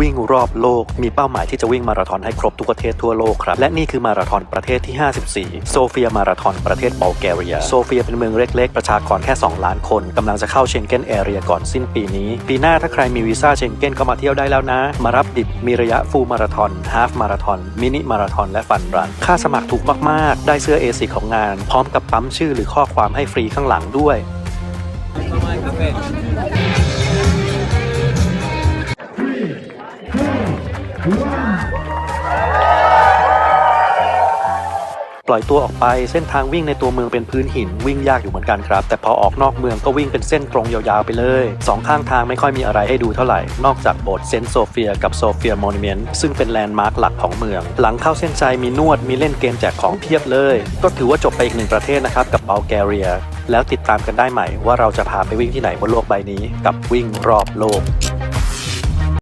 วิ่งรอบโลก มีเป้าหมายที่จะวิ่งมาราธอนให้ครบทุกประเทศทั่วโลกครับ และนี่คือมาราธอนประเทศที่ 54 โซเฟียมาราธอนประเทศบัลแกเรีย โซเฟียเป็นเมืองเล็กๆ ประชากรแค่ 2 ล้านคนกำลังจะเข้าเชงเก้นแอเรียก่อนสิ้นปีนี้ ปีหน้าถ้าใครมีวีซ่าเชงเก้นก็มาเที่ยวได้แล้วนะ มารับดิบมีระยะฟูลมาราธอนฮาฟมาราธอนมินิมาราธอนและฟันรัน ค่าสมัครถูกมากๆ ได้เสื้อเอซิของงาน พร้อมกับปั๊มชื่อหรือข้อความให้ฟรีข้างหลังด้วย ปล่อยตัวออกไปเส้นทางวิ่งในตัวเมืองเป็นพื้นหินวิ่งยากอยู่เหมือนกันครับ แต่พอออกนอกเมืองก็วิ่งเป็นเส้นตรงยาวๆไปเลยสองข้างทางไม่ค่อยมีอะไรให้ดูเท่าไหร่ นอกจากโบสถ์เซนต์โซเฟียกับโซเฟียมอนิเมนต์ซึ่งเป็นแลนด์มาร์คหลักของเมือง หลังเข้าเส้นใจมีนวดมีเล่นเกมแจกของเพียบเลย ก็ถือว่าจบไปอีกหนึ่งประเทศนะครับกับบัลแกเรีย แล้วติดตามกันได้ใหม่ว่าเราจะพาไปวิ่งที่ไหนบนโลกใบนี้ กับวิ่งรอบโลก